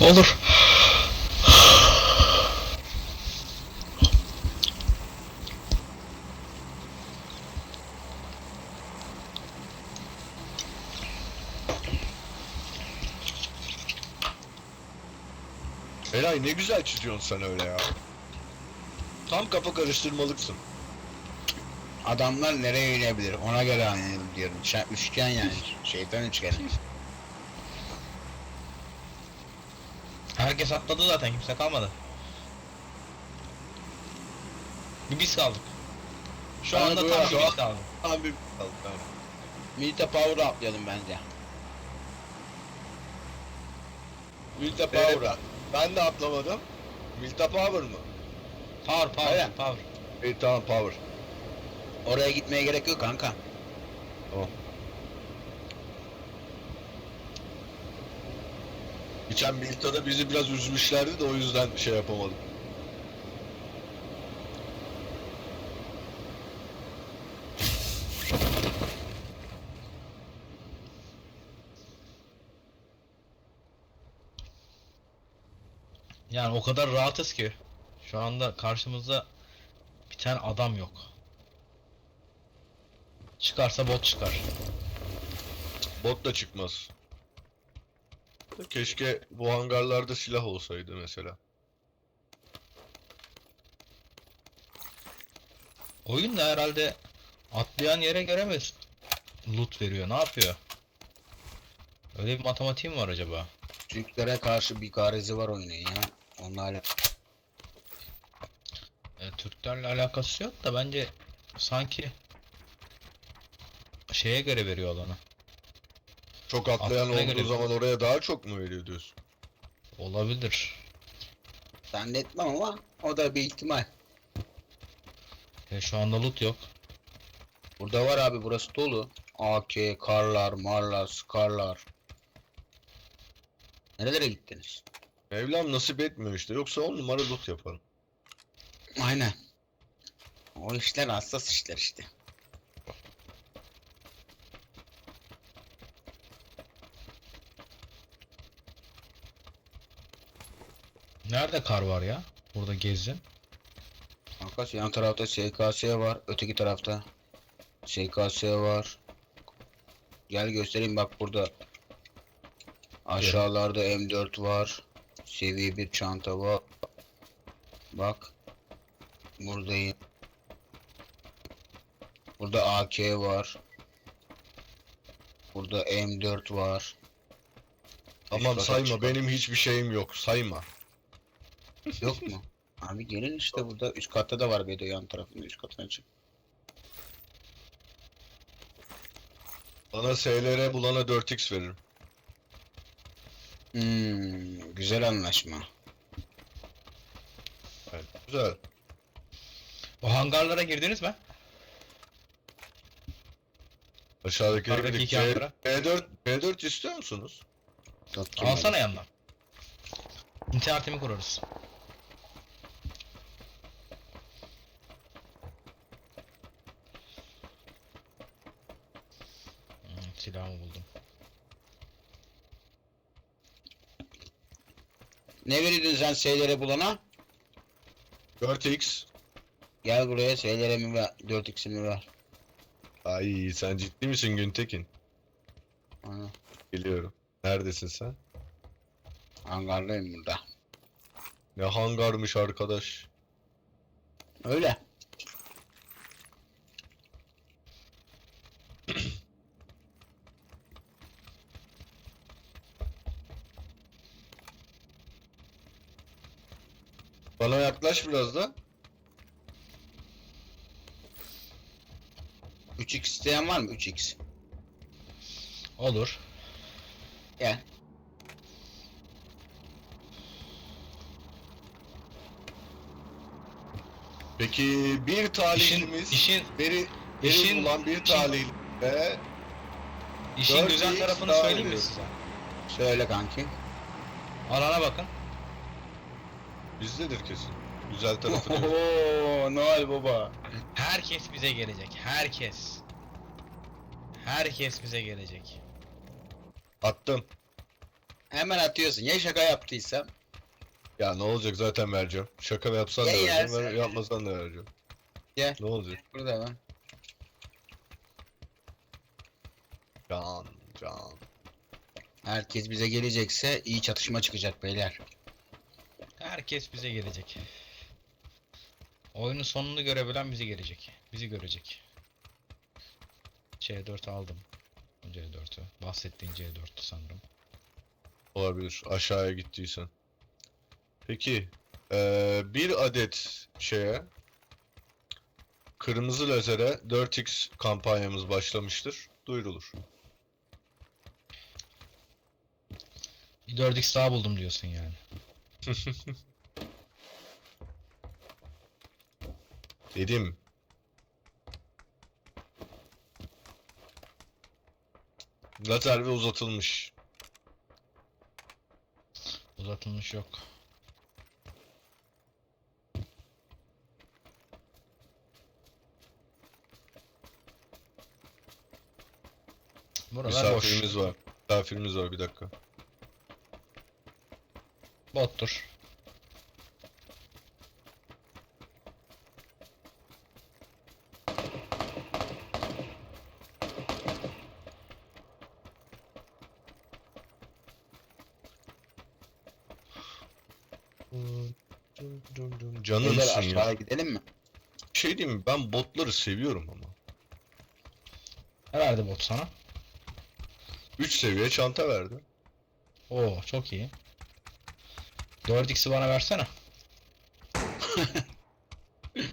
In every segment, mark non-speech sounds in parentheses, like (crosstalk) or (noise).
Olur. Eray ne güzel çiziyorsun sen öyle ya. Tam kafa karıştırmalıksın. Adamlar nereye inebilir ona göre anlayalım diyorum. Üçgen yani şeytan üçgeni. Herkes atladı zaten kimse kalmadı. Bir biz kaldık. Şu Bana anda tam bir biz kaldık. Abi tamam. tamam. Milita Power'a atlayalım bence. Milita Power'a. Ben de atlamadım. Milta Power mı? Power power Aynen. power. İyi tamam Power. Oraya gitmeye gerek yok kanka. Geçen Milta'da bizi biraz üzmüşlerdi de o yüzden şey yapamadım. Yani o kadar rahatız ki. Şu anda karşımızda bir tane adam yok. Çıkarsa bot çıkar. Bot da çıkmaz. Keşke bu hangarlarda silah olsaydı mesela. Oyun da herhalde atlayan yere göre mi loot veriyor? Ne yapıyor? Öyle bir matematiğim var acaba? Türklere karşı bir garezi var oyunun ya. Onlarla E, Türklerle alakası yok da bence sanki şeye göre veriyor alanı. Çok atlayan Aklına olduğu göre- zaman oraya daha çok mu veriyor diyorsun? Olabilir. zannetmem ama o da bir ihtimal. E, şu anda loot yok. Burada var abi burası dolu. AK, karlar, marlar, skarlar. Nerelere gittiniz? Mevlam nasip etmiyor işte. Yoksa on numara loot yaparım. Aynen. O işler hassas işler işte. Nerede kar var ya? Burada gezdin. Kanka yan tarafta SKS var. Öteki tarafta SKS var. Gel göstereyim bak burada. Aşağılarda M4 var. Seviye bir çanta var. Bak. Buradayım. Burada AK var. Burada M4 var. Tamam kata sayma benim hiçbir şeyim yok. Sayma. Yok mu? Abi gelin işte burada üst katta da var de yan tarafında üst katına çık. Bana SLR bulana 4x veririm. Hmm, güzel anlaşma. Evet, güzel. O hangarlara girdiniz mi? Aşağıdaki Yukarıdaki iki hangara. B4 B4 istiyor musunuz? Yok girmedi. Alsana yandan. İnternetimi kurarız. Hmm, silahımı buldum. Ne verirdin sen şeylere bulana? 4x. Gel buraya şeylere mi ver? 4x'imi ver. Ay sen ciddi misin Güntekin? Ana, Biliyorum. Neredesin sen? hangarlıyım burada. Ne hangarmış arkadaş. Öyle. Bana yaklaş biraz da. 3x isteyen var mı? 3x. Olur. Gel. Peki bir İşin, talihlimiz işin, beri, beri işin- bulan bir talihli ve işin güzel tarafını söyleyeyim mi size? Söyle kanki. Alana bakın. Bizdedir kesin. Güzel tarafı. (laughs) Oho, Noel baba. Herkes bize gelecek. Herkes. Herkes bize gelecek. Attım. Hemen atıyorsun. Ya şaka yaptıysam? Ya ne olacak zaten vereceğim. Şaka yapsan da Ya vereceğim, yersen. ver- yapmasan da vereceğim. Gel. Ne olacak? Burada lan. Can, can. Herkes bize gelecekse iyi çatışma çıkacak beyler. Herkes bize gelecek. Oyunun sonunu görebilen bizi gelecek. Bizi görecek. C4 aldım. C4'ü. Bahsettiğin C4'tü sanırım. Olabilir. Aşağıya gittiysen. Peki. eee, bir adet şeye kırmızı lazere 4x kampanyamız başlamıştır. Duyurulur. Bir 4x daha buldum diyorsun yani. (laughs) Dedim. Lazer ve uzatılmış. Uzatılmış yok. Buralar boş. Misafirimiz var. Misafirimiz var bir dakika. Bottur. Beyler Canımsın ya. aşağıya gidelim mi? Şey diyeyim mi? Ben botları seviyorum ama. Ne verdi bot sana? 3 seviye çanta verdi. Oo çok iyi. 4x'i bana versene. (laughs)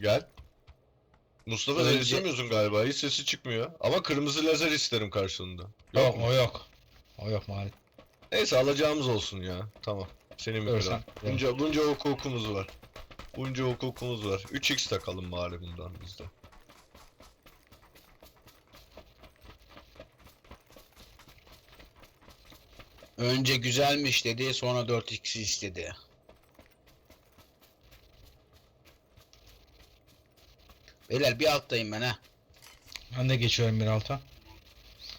Gel. Mustafa sen Önce- istemiyorsun galiba. Hiç sesi çıkmıyor. Ama kırmızı lazer isterim karşılığında. Yok, mu? o yok. O yok maalesef. Neyse alacağımız olsun ya. Tamam. Senin bir kral. Bunca, bunca hukukumuz var. Bunca hukukumuz var. 3x takalım bari bundan bizde. Önce güzelmiş dedi sonra 4x istedi. Beyler bir alttayım ben ha. Ben de geçiyorum bir alta.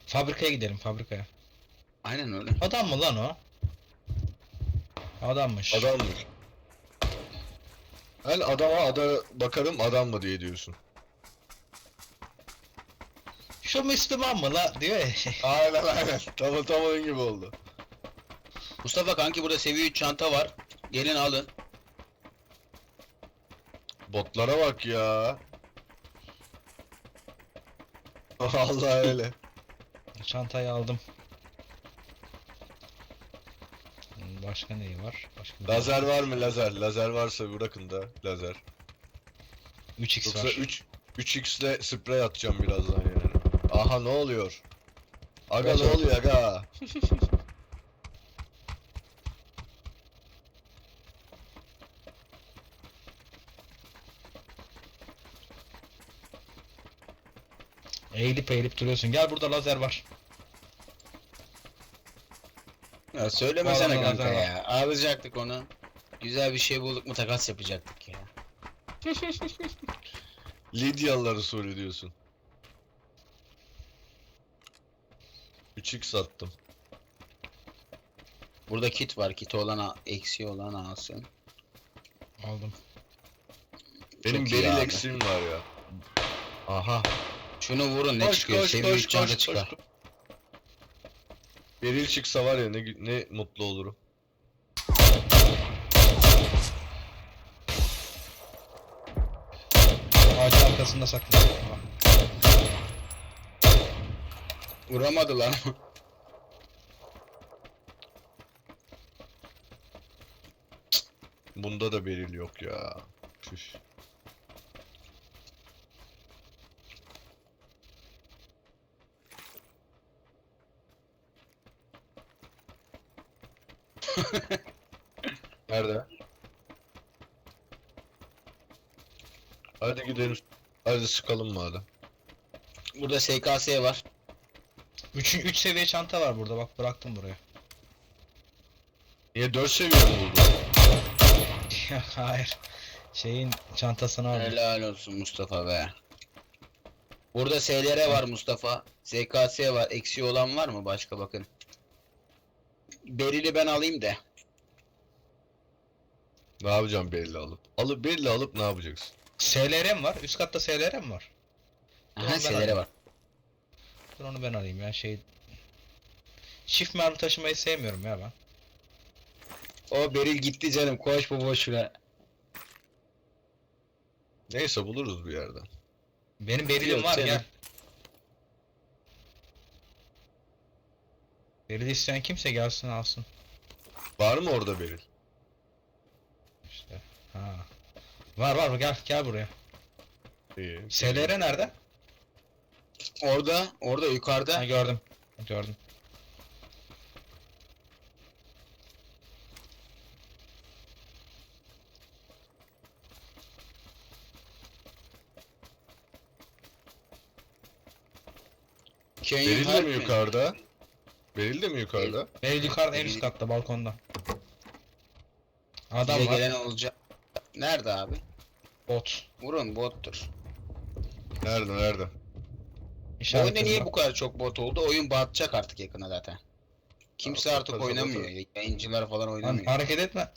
Fabrikaya gidelim fabrikaya. Aynen öyle. Adam mı lan o? Adammış. Adammış. Ben adama ada bakarım adam mı diye diyorsun. Şu Müslüman mı la diyor ya. Aynen aynen. Tam tam oyun gibi oldu. Mustafa kanki burada seviye 3 çanta var. Gelin alın. Botlara bak ya. (laughs) Allah öyle. Çantayı aldım. Hmm, Başka neyi var? Başka Lazer var mı lazer? Lazer varsa bırakın da lazer. 3x Yoksa var. 3 3x ile sprey atacağım birazdan yani. Aha ne oluyor? Aga ne oluyor aga? Eğilip eğilip duruyorsun. Gel burada lazer var. Ya söylemesene Vallahi kanka ya. Alacaktık onu. Güzel bir şey bulduk mu takas yapacaktık ya. (laughs) Lidyalıları soruyor diyorsun. 3x attım. Burada kit var. Kiti olan eksiği olan alsın. Aldım. Benim iyi beril abi. eksiğim var ya. Aha. Şunu vurun ne Koş çıkıyor? koş Seviye koş 3 çanta koş çıkar. Beril çıksa var ya ne ne mutlu olurum. Ağacın arkasında saklı. Vuramadılar mı? Bunda da beril yok ya. Tüh. (laughs) Nerede? Hadi gidelim. Hadi sıkalım madem. Burada SKS var. 3 3 seviye çanta var burada. Bak bıraktım buraya. (laughs) Niye 4 seviye buldun? Hayır. Şeyin çantasını aldım. Helal olsun Mustafa be. Burada SLR var Mustafa. SKS var. Eksiği olan var mı başka bakın. Berili ben alayım da. Ne yapacağım belli alıp? Alıp belli alıp ne yapacaksın? SLR'm var. Üst katta SLR'm var. Aha ben SLR alayım. var. Dur onu ben alayım ya şey. Çift mermi taşımayı sevmiyorum ya ben. O Beril gitti canım. Koş bu boşuna. Neyse buluruz bir yerden. Benim berilim Yok var canım. gel. Beril isteyen kimse gelsin alsın. Var mı orada Beril? İşte. Ha. Var var gel gel buraya. İyi. SLR nerede? Orada, orada yukarıda. Ha gördüm. Gördüm. Canyon Beril de mi mi? yukarıda? Beril de mi yukarıda? Beril yukarıda en üst katta balkonda. Bize Adam var. gelen olacak. Nerede abi? Bot. Vurun bottur. Nerede nerede? Bu İşaret oyunda niye bu kadar çok bot oldu? Oyun batacak artık yakına zaten. Kimse Ya, artık batarsa oynamıyor. Yayıncılar falan Lan oynamıyor. hareket etme.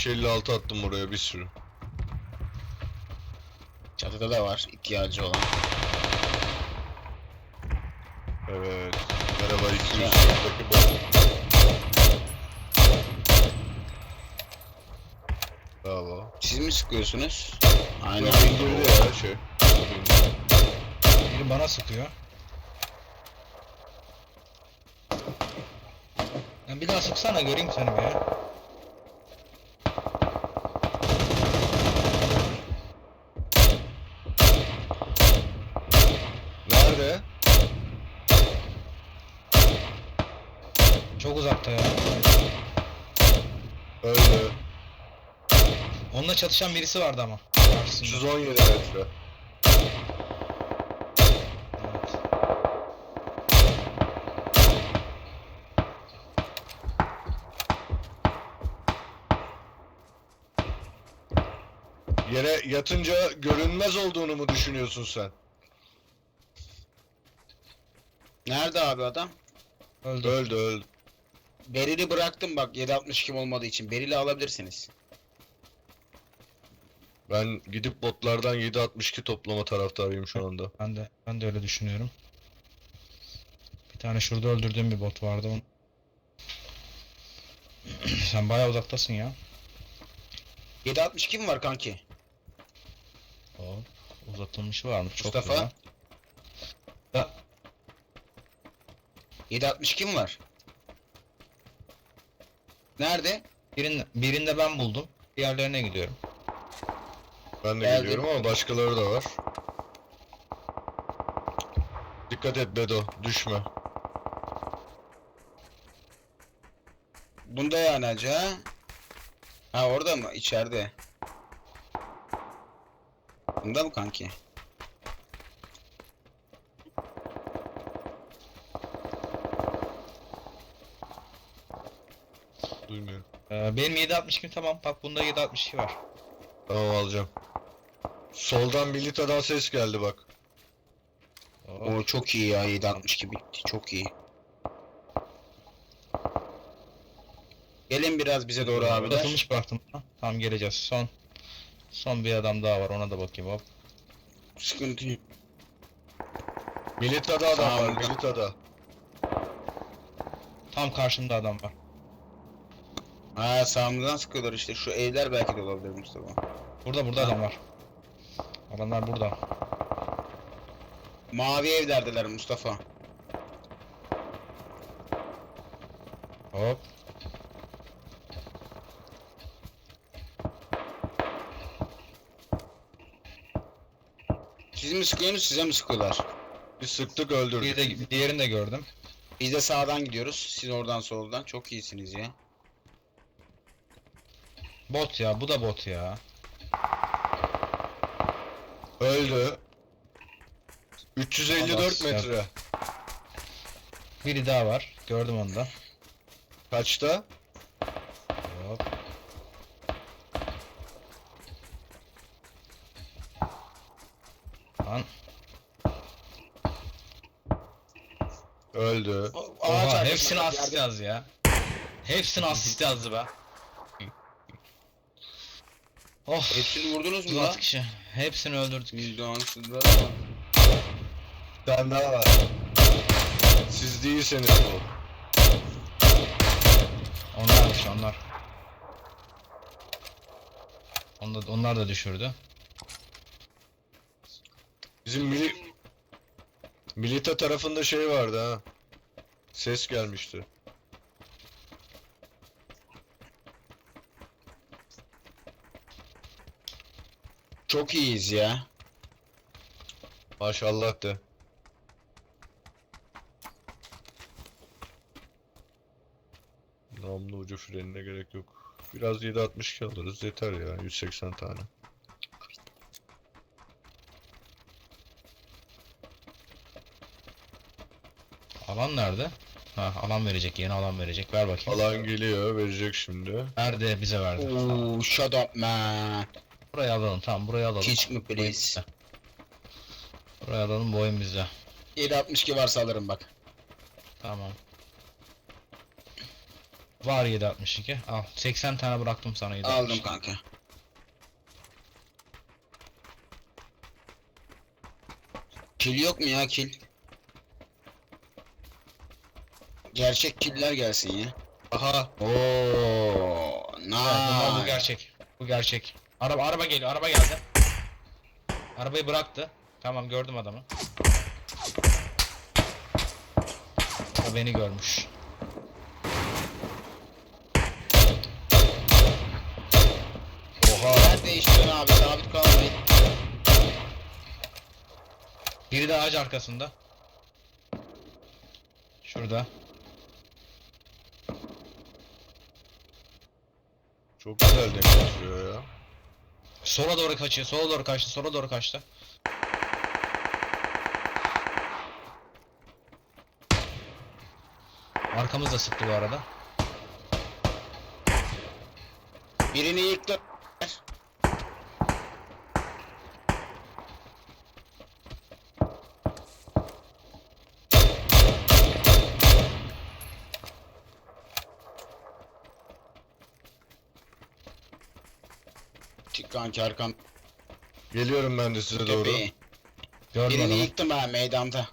Beş elli altı attım oraya bir sürü. Çatıda da var ihtiyacı olan. Evet. Merhaba 200 Ya. dakika bot. Bravo. Siz mi sıkıyorsunuz? Aynen. Yok indirdi ya şey. Biri bana sıkıyor. Ya bir daha sıksana göreyim seni ya. Onunla çatışan birisi vardı ama. Karşısında. 317 metre. Evet. Yere yatınca görünmez olduğunu mu düşünüyorsun sen? Nerede abi adam? Öldü. Öldü öldü. Beril'i bıraktım bak 762 olmadığı için. Beril'i alabilirsiniz. Ben gidip botlardan 7.62 toplama taraftarıyım şu anda. Ben de ben de öyle düşünüyorum. Bir tane şurada öldürdüğüm bir bot vardı. Onu... (clears throat) Sen bayağı uzaktasın ya. 762 mi var kanki? Hop. Uzatılmışı varmış. Çok Mustafa? güzel. Ya, 762 mi var? Nerede? birinde, birinde ben buldum. Diğerlerine gidiyorum. Ben de Geldim. geliyorum ama başkaları da var. Dikkat et Bedo, düşme. Bunda yani hacı ha? Ha orada mı? İçeride. Bunda mı kanki? Duymuyorum. Ee, benim 762 tamam. Bak bunda 762 var. Tamam alacağım. Soldan Milita'dan ses geldi bak. O çok iyi ya 762 bitti. Çok iyi. Gelin biraz bize doğru abiler. Uzatılmış bıraktım. Ha, Tamam geleceğiz. Son son bir adam daha var. Ona da bakayım hop. Sıkıntı yok. Milita'da adam var. Milita'da. Tam karşımda adam var. Ha sağımızdan sıkıyorlar işte. Şu evler belki de olabilir Mustafa. Burada burada adam var. Adamlar burada. Mavi evlerdeler Mustafa. Hop. Siz mi sıkıyorsunuz size mi sıkıyorlar? Biz sıktık Bir öldürdük. de diğerini de gördüm. Biz de sağdan gidiyoruz. Siz oradan soldan. Çok iyisiniz ya. Bot ya. Bu da bot ya. Öldü. 354 Allah metre. Biri daha var. Gördüm onu da. Kaçta? Hop. Lan. Öldü. Ağaç Oha hepsini asist yerde- yazdı ya. Hepsini asist yazdı be. Oh. Hepsini vurdunuz mu 36 lan? kişi. Hepsini öldürdük. Vicdansızlar ama. Bir tane daha var. Siz değilseniz bu. Onlarmış onlar. Onlar, onlar da düşürdü. Bizim mili... Milita tarafında şey vardı ha. Ses gelmişti. Çok iyiyiz ya. Maşallah de. Namlu ucu frenine gerek yok. Biraz 762 alırız yeter ya 180 tane. Alan nerede? Ha alan verecek yeni alan verecek. Ver bakayım. Alan geliyor verecek şimdi. Nerede bize verdi. Oo, shut up man. Burayı alalım tamam burayı alalım. Teach me please. Burayı alalım bu oyun bizde. 762 varsa alırım bak. Tamam. Var 762. Al. 80 tane bıraktım sana 762. Aldım kanka. Kill yok mu ya kill? Gerçek killer gelsin ya. Aha Oo, Evet, bunlar bu nice. gerçek. Bu gerçek. Araba araba geliyor. Araba geldi. Arabayı bıraktı. Tamam gördüm adamı. O beni görmüş. Oha. Yer değiştirin abi sabit kalmayın. Biri de ağaç arkasında. Şurada. çok güzel denk ya. Sola doğru kaçıyor. Sola doğru kaçtı. Sola doğru kaçtı. Arkamız da sıktı bu arada. Birini yıktı. Çık kanki arkam Geliyorum ben de size doğru. tepeyi. Gördüm Birini adamı. yıktım ha meydanda.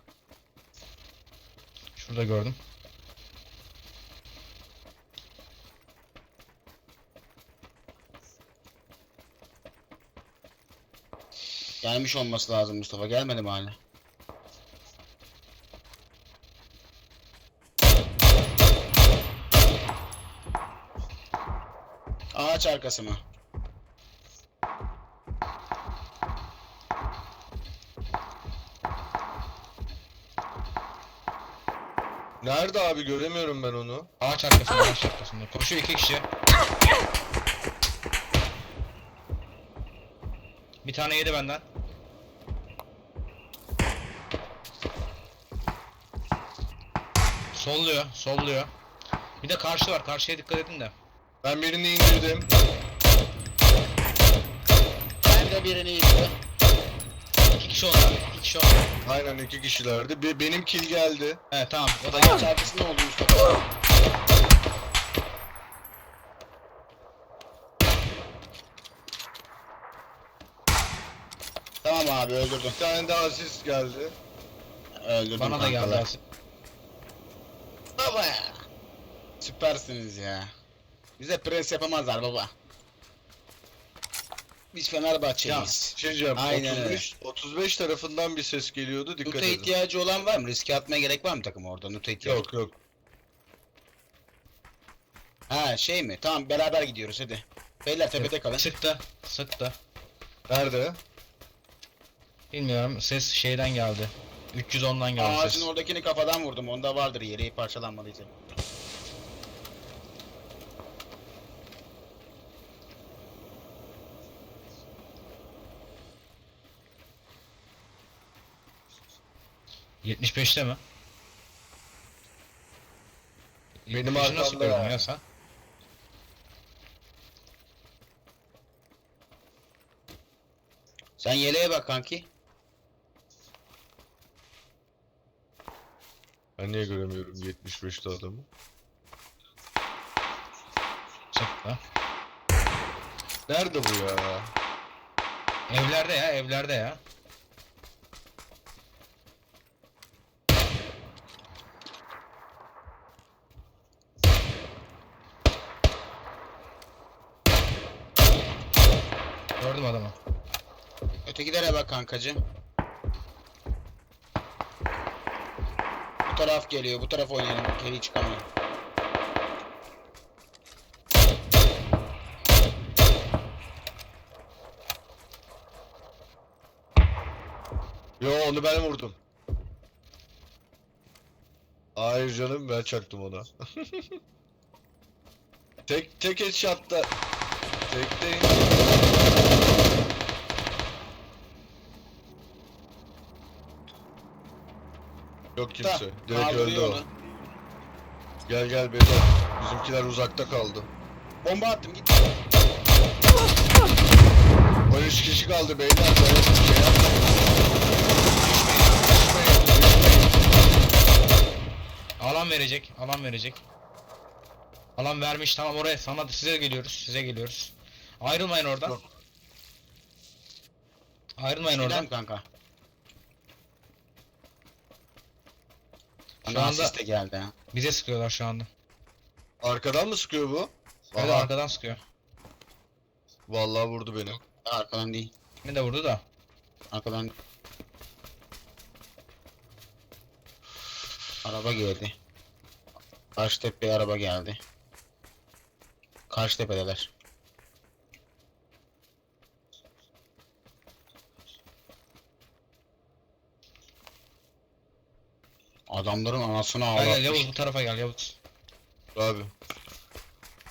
Şurada gördüm. Gelmiş olması lazım Mustafa gelmedi mi hala? Ağaç arkası mı? Nerede abi göremiyorum ben onu. Ağaç arkasında, ağaç arkasında. Koşuyor iki kişi. Bir tane yedi benden. Solluyor, solluyor. Bir de karşı var, karşıya dikkat edin de. Ben birini indirdim. Ben de birini yıktım. Kişi onlar, iki kişi onlar. Aynen iki kişilerdi. Be- benim kill geldi. Evet tamam, o da geldi. arkasında oldu Mustafa. Tamam abi öldürdüm. Bir tane daha asist geldi. Öldürdüm Bana da geldi. Asif. Baba ya. Süpersiniz ya. Bize pres yapamazlar baba. Biz Fenerbahçeliyiz. Şey diyeceğim. Aynen 35, 35 tarafından bir ses geliyordu. Dikkat Nuta edin. ihtiyacı olan var mı? Riske atmaya gerek var mı takım orada? Nuta ihtiyacı. Yok yok. Ha şey mi? Tamam beraber gidiyoruz hadi. Beyler tepede kalın. Sıktı, sıktı. Nerede? Bilmiyorum, ses şeyden geldi. 310'dan geldi ses. Ağacın oradakini kafadan vurdum. Onda vardır yeri parçalanmadıysa. 75'te mi? Benim 75'i nasıl arkamda gördün ya. ya sen? Sen yeleğe bak kanki. Ben niye göremiyorum 75'te adamı? Çekte. Nerede bu ya? Evlerde ya evlerde ya. Gördüm adamı. Ötekilere bak kankacığım. Bu taraf geliyor. Bu taraf oynayalım. Geri çıkamıyor. Yo onu ben vurdum. Hayır canım ben çaktım ona. (laughs) tek tek headshot'ta. Tek değil. Yok kimse. Direkt öldü o. onu. Gel gel Bedo. Bizimkiler uzakta kaldı. Bomba attım git. 13 kişi kaldı beyler. Böyle bir şey. Alan verecek, alan verecek. Alan vermiş tamam oraya sana size geliyoruz, size geliyoruz. Ayrılmayın oradan. Yok. Ayrılmayın oradan. kanka. Şu anda asist de geldi ha. bize sıkıyorlar şu anda. Arkadan mı sıkıyor bu? Evet Aha, arkadan sıkıyor. Vallahi vurdu beni. Arkadan değil. Beni de vurdu da. Arkadan. Araba geldi. Karşı tepeye araba geldi. Karşı tepedeler. Adamların anasını Gel gel Yavuz ağlatmış. bu tarafa gel Yavuz. Abi.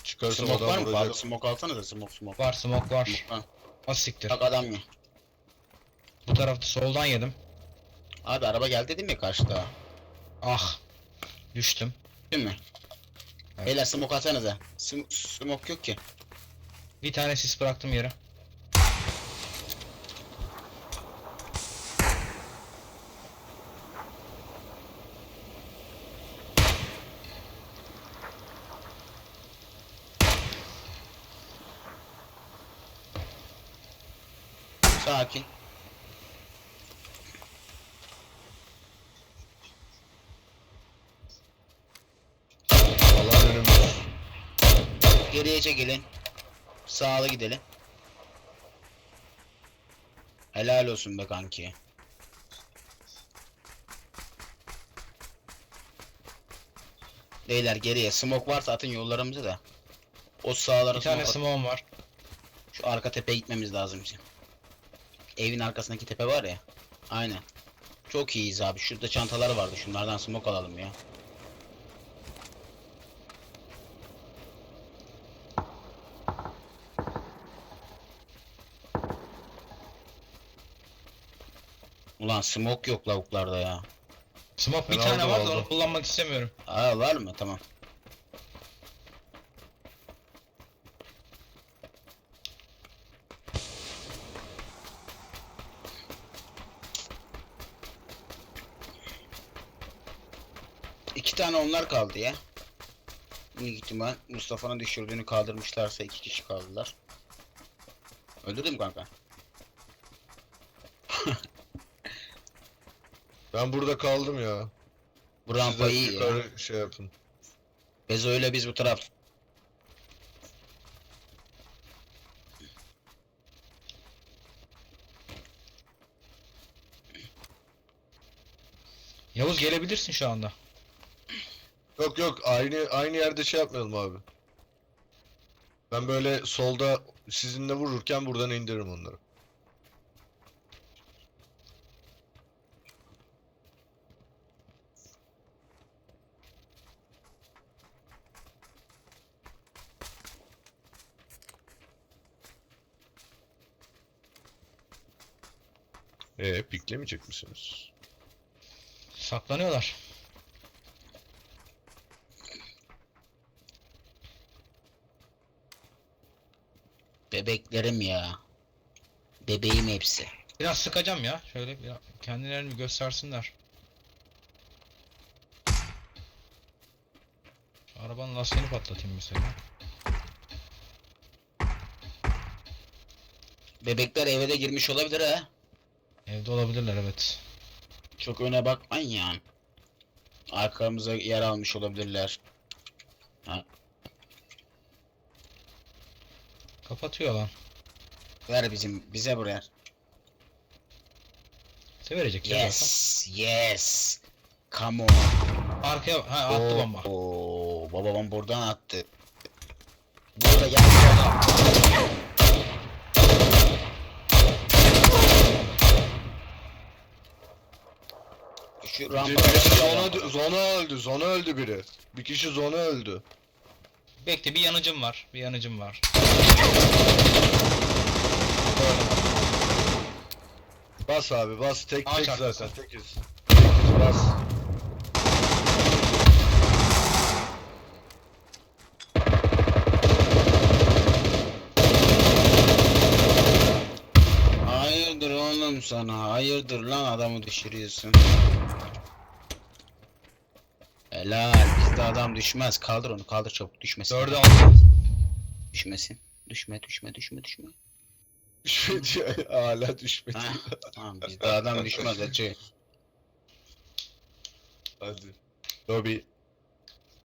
Çıkarsam Smoke var adam mı? Faruk vuracak. smoke alsana da smoke smoke. Var smoke var. Ha, Az siktir. Bak adam ya. Bu tarafta soldan yedim. Abi araba geldi dedim ya karşıda. Ah. Düştüm. Değil mi? Evet. Beyler smoke atsanıza. Sm smoke yok ki. Bir tane sis bıraktım yere. Sakin. Alan önümüz. Geriye çekilin. Sağlı gidelim. Helal olsun be kanki. Beyler geriye smoke varsa atın yollarımızı da. O sağlara Bir tane smoke var. Şu arka tepeye gitmemiz lazım bizim. Evin arkasındaki tepe var ya. Aynen. Çok iyiyiz abi. Şurada çantalar vardı. Şunlardan smoke alalım ya. Ulan smoke yok lavuklarda ya. Smoke bir Ben tane aldım, var da aldım. onu kullanmak istemiyorum. Aa var mı? Tamam. Tane onlar kaldı ya. Büyük ihtimal Mustafa'nın düşürdüğünü kaldırmışlarsa iki kişi kaldılar. Öldürdün mü kanka? (laughs) Ben burada kaldım ya. Bu rampa iyi ya. yukarı şey yapın. Bezo ile biz bu taraf. Yavuz gelebilirsin şu anda. Yok yok aynı aynı yerde şey yapmayalım abi. Ben böyle solda sizinle vururken buradan indiririm onları. Ee, piklemeyecek misiniz? Saklanıyorlar. Bebeklerim ya. Bebeğim hepsi. Biraz sıkacağım ya. Şöyle bir kendilerini bir göstersinler. Şu arabanın lastiğini patlatayım mesela. Bebekler eve de girmiş olabilir ha. Evde olabilirler evet. Çok öne bakmayın yani. Arkamıza yer almış olabilirler. Kapatıyor lan. Ver bizim bize buraya. Size verecek ya zaten. Yes, yes. Come on. Arkaya ha attı Oo, bomba. Oo, babam buradan attı. Burada gel. Şu Bir rampa. kişi zona, zona öldü. Zona öldü biri. Bir kişi zona öldü. Bekle bir yanıcım var. Bir yanıcım var. Bas abi bas. Tek Ağaç tek arkası. zaten. Tekiz. Bas. Hayırdır oğlum sana? Hayırdır lan adamı düşürüyorsun. Helal bizde adam düşmez. Kaldır onu kaldır çabuk düşmesin. Dörde aldı. Düşmesin. Düşme düşme düşme düşme. Düşmedi. (laughs) Hala düşmedi. Ha, tamam bizde adam düşmez acı. Hadi. Lobby.